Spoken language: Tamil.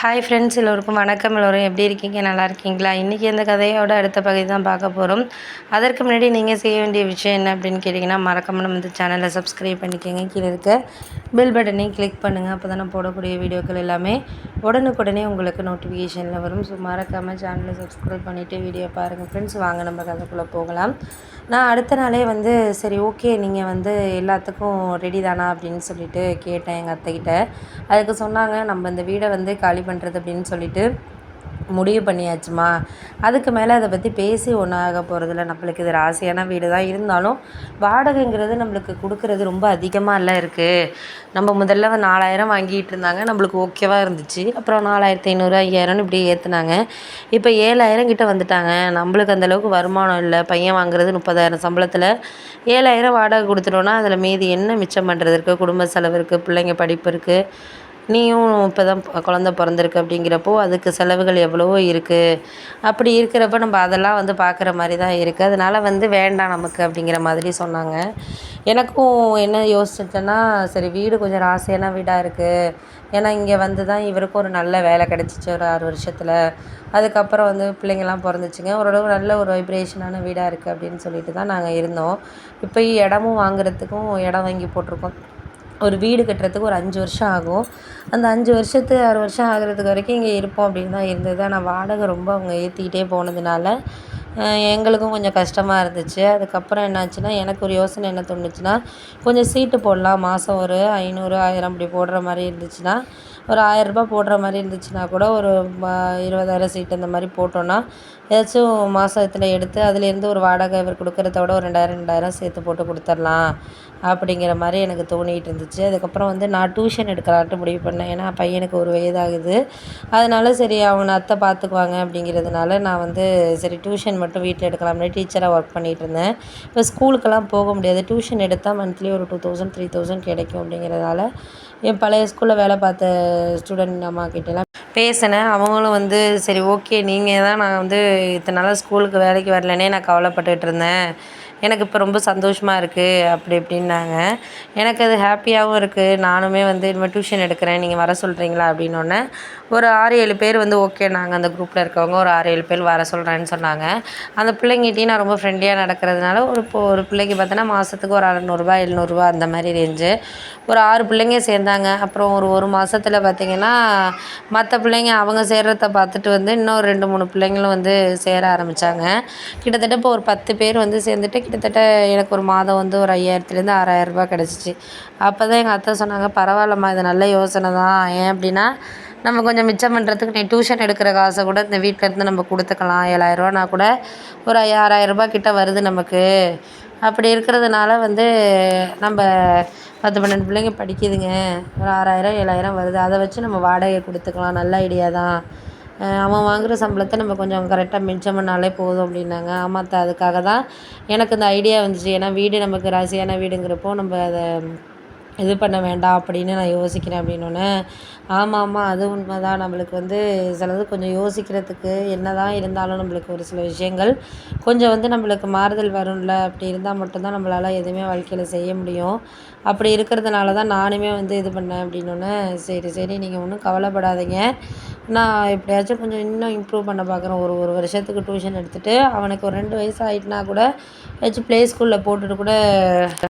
ஹாய் ஃப்ரெண்ட்ஸ் எல்லோருக்கும் வணக்கம். எல்லோரும் எப்படி இருக்கீங்க? நல்லா இருக்கீங்களா? இன்றைக்கி இந்த கதையோட அடுத்த பகுதி தான் பார்க்க போகிறோம் அதற்கு முன்னாடி நீங்கள் செய்ய வேண்டிய விஷயம் என்ன அப்படின்னு கேட்டிங்கன்னா மறக்காமல் நம்ம இந்த சேனலை சப்ஸ்கிரைப் பண்ணிக்கோங்க. கீழே இருக்க பெல் பட்டனையும் கிளிக் பண்ணுங்கள் அப்போ தான் நான் போடக்கூடிய வீடியோக்கள் எல்லாமே உடனுக்குடனே உங்களுக்கு நோட்டிஃபிகேஷனில் வரும். ஸோ மறக்காமல் சேனலை சப்ஸ்கிரைப் பண்ணிவிட்டு வீடியோ பாருங்கள் ஃப்ரெண்ட்ஸ் வாங்க நம்ம கதைக்குள்ளே போகலாம். நான் அடுத்த நாளே வந்து சரி ஓகே நீங்கள் வந்து எல்லாத்துக்கும் ரெடி தானா அப்படின்னு சொல்லிட்டு கேட்டேன் எங்கள் அத்தைக்கிட்ட அதுக்கு சொன்னாங்க நம்ம இந்த வீடை வந்து காலி பண்ணுறது அப்படின்னு சொல்லிட்டு. முடிவு பண்ணியாச்சுமா? அதுக்கு மேலே அதை பற்றி பேசி ஒன்றும் ஆக போகிறதில்ல நம்மளுக்கு இது ராசியான வீடு தான் இருந்தாலும் வாடகைங்கிறது நம்மளுக்கு கொடுக்குறது ரொம்ப அதிகமாக இல்லை இருக்குது நம்ம முதல்ல நாலாயிரம் வாங்கிட்டு இருந்தாங்க. நம்மளுக்கு ஓகேவாக இருந்துச்சு. அப்புறம் நாலாயிரத்தி ஐநூறு ஐயாயிரம்னு இப்படி ஏற்றுனாங்க இப்போ ஏழாயிரம் கிட்டே வந்துட்டாங்க. நம்மளுக்கு அந்தளவுக்கு வருமானம் இல்லை. பையன் வாங்குறது முப்பதாயிரம் சம்பளத்தில். ஏழாயிரம் வாடகை கொடுத்துட்டோன்னா அதில் மீதி என்ன மிச்சம் பண்ணுறது இருக்குது குடும்ப செலவு இருக்குது பிள்ளைங்க படிப்பு இருக்குது நீயும் இப்போ தான் குழந்த பிறந்திருக்கு அப்படிங்கிறப்போ அதுக்கு செலவுகள் எவ்வளவோ இருக்குது அப்படி இருக்கிறப்ப நம்ம அதெல்லாம் வந்து பார்க்குற மாதிரி தான் இருக்குது அதனால் வந்து வேண்டாம் நமக்கு அப்படிங்கிற மாதிரி சொன்னாங்க. எனக்கும் என்ன யோசிச்சேன்னா சரி வீடு கொஞ்சம் ராசியான வீடாக இருக்குது ஏன்னா இங்கே வந்து தான் இவருக்கும் ஒரு நல்ல வேலை கிடச்சிச்சு ஒரு ஆறு வருஷத்தில். அதுக்கப்புறம் வந்து பிள்ளைங்கள்லாம் பிறந்துச்சுங்க. ஓரளவு நல்ல ஒரு வைப்ரேஷனான வீடாக இருக்குது அப்படின்னு சொல்லிட்டு தான் நாங்கள் இருந்தோம். இப்போ இடமும் வாங்குறதுக்கும் இடம் வாங்கி போட்டிருக்கோம். ஒரு வீடு கட்டுறதுக்கு ஒரு அஞ்சு வருஷம் ஆகும். அந்த அஞ்சு வருஷத்து ஆறு வருஷம் ஆகிறதுக்கு வரைக்கும் இங்கே இருப்போம் அப்படின்னு தான் இருந்தது. ஆனால் வாடகை ரொம்ப அவங்க ஏற்றிக்கிட்டே போனதுனால எங்களுக்கும் கொஞ்சம் கஷ்டமாக இருந்துச்சு. அதுக்கப்புறம் என்னாச்சுன்னா எனக்கு ஒரு யோசனை என்ன தோணுச்சுன்னா கொஞ்சம் சீட்டு போடலாம். மாதம் ஒரு ஐநூறு ஆயிரம் அப்படி போடுற மாதிரி இருந்துச்சுன்னா ஒரு ஆயிரரூபா போடுற மாதிரி இருந்துச்சுன்னா கூட ஒரு இருபதாயிரம் சீட்டு அந்த மாதிரி போட்டோன்னா ஏதாச்சும் மாதத்துல எடுத்து அதுலேருந்து ஒரு வாடகை இவர் கொடுக்குறதோட ஒரு ரெண்டாயிரம் ரெண்டாயிரம் சேர்த்து போட்டு கொடுத்துர்லாம் அப்படிங்கிற மாதிரி எனக்கு தோணிகிட்டு இருந்துச்சு. அதுக்கப்புறம் வந்து நான் டியூஷன் எடுக்கலான்ட்டு முடிவு பண்ணேன். ஏன்னா பையனுக்கு ஒரு வயதாகுது. அதனால சரி அவங்க அத்தை பார்த்துக்குவாங்க அப்படிங்கிறதுனால நான் வந்து சரி டியூஷன் மட்டும் வீட்டில் எடுக்கலாம்னு டீச்சராக ஒர்க் பண்ணிகிட்டு இருந்தேன். இப்போ ஸ்கூலுக்கெல்லாம் போக முடியாது. டியூஷன் எடுத்தால் மந்த்லி ஒரு டூ தௌசண்ட் த்ரீ தௌசண்ட் கிடைக்கும் அப்படிங்கிறதால என் பழைய ஸ்கூலில் வேலை பார்த்த ஸ்டூடெண்ட் அம்மா கிட்டலாம் பேசினேன். அவங்களும் வந்து சரி ஓகே நீங்கள் தான் நான் வந்து இத்தனை நாளாக ஸ்கூலுக்கு வேலைக்கு வரலனே நான் கவலைப்பட்டுட்டு இருந்தேன். எனக்கு இப்போ ரொம்ப சந்தோஷமாக இருக்குது அப்படி இப்படின்னாங்க. எனக்கு அது ஹாப்பியாகவும் இருக்குது நானுமே வந்து இனிமேல் டியூஷன் எடுக்கிறேன். நீங்கள் வர சொல்கிறீங்களா அப்படின்னோடனே ஒரு ஆறு ஏழு பேர் வந்து ஓகே நாங்கள் அந்த குரூப்பில் இருக்கவங்க ஒரு ஆறு ஏழு பேர் வர சொல்கிறேன்னு சொன்னாங்க. அந்த பிள்ளைங்கிட்டையும் நான் ரொம்ப ஃப்ரெண்ட்லியாக நடக்கிறதுனால ஒரு இப்போ ஒரு பிள்ளைக்கு பார்த்தோன்னா மாதத்துக்கு ஒரு அறநூறுபா எழுநூறுபா அந்த மாதிரி ரேஞ்சு ஒரு ஆறு பிள்ளைங்க சேர்ந்தாங்க. அப்புறம் ஒரு ஒரு மாதத்துல பார்த்திங்கன்னா மற்ற பிள்ளைங்க அவங்க சேர்கிறத பார்த்துட்டு வந்து இன்னும் ரெண்டு மூணு பிள்ளைங்களும் வந்து சேர ஆரம்பித்தாங்க கிட்டத்தட்ட இப்போ ஒரு பத்து பேர் வந்து சேர்ந்துட்டு கிட்டத்தட்ட எனக்கு ஒரு மாதம் வந்து ஒரு ஐயாயிரத்துலேருந்து ஆறாயிரரூபா கிடச்சிச்சு. அப்போ தான் எங்கள் அத்தை சொன்னாங்க பரவாயில்லம்மா இது நல்ல யோசனை தான். ஏன் அப்படின்னா நம்ம கொஞ்சம் மிச்சம் பண்ணுறதுக்கு நீ டியூஷன் எடுக்கிற காசை கூட இந்த வீட்டிலேருந்து நம்ம கொடுத்துக்கலாம். ஏழாயிரரூவானா கூட ஒரு ஆறாயிரரூபா கிட்ட வருது நமக்கு. அப்படி இருக்கிறதுனால வந்து நம்ம பத்து பன்னெண்டு பிள்ளைங்க படிக்குதுங்க. ஒரு ஆறாயிரம் ஏழாயிரம் வருது. அதை வச்சு நம்ம வாடகை கொடுத்துக்கலாம். நல்ல ஐடியா தான். அவன் வாங்குகிற சம்பளத்தை நம்ம கொஞ்சம் கரெக்டாக மிச்சம் பண்ணாலே போதும் அப்படின்னாங்க. ஆமாத்த அதுக்காக தான் எனக்கு இந்த ஐடியா வந்துச்சு. ஏன்னா வீடு நமக்கு ராசியான வீடுங்கிறப்போ நம்ம அதை இது பண்ண வேண்டாம் அப்படின்னு நான் யோசிக்கிறேன் அப்படின்னோடனே ஆமாம் ஆமாம் அது உண்மை தான் நம்மளுக்கு வந்து சிலது கொஞ்சம் யோசிக்கிறதுக்கு என்ன தான் இருந்தாலும் நம்மளுக்கு ஒரு சில விஷயங்கள் கொஞ்சம் வந்து நம்மளுக்கு மாறுதல் வரும்ல. அப்படி இருந்தால் மட்டும்தான் நம்மளால் எதுவுமே வாழ்க்கையில் செய்ய முடியும். அப்படி இருக்கிறதுனால தான் நானுமே வந்து இது பண்ணேன் அப்படின்னோடனே சரி சரி நீங்கள் ஒன்றும் கவலைப்படாதீங்க. நான் எப்படியாச்சும் கொஞ்சம் இன்னும் இம்ப்ரூவ் பண்ண பார்க்குறேன் ஒரு ஒரு வருஷத்துக்கு டியூஷன் எடுத்துகிட்டு அவனுக்கு ஒரு ரெண்டு வயசு ஆகிட்டுனா கூட ஏதாச்சும் ப்ளே ஸ்கூலில் போட்டுட்டு கூட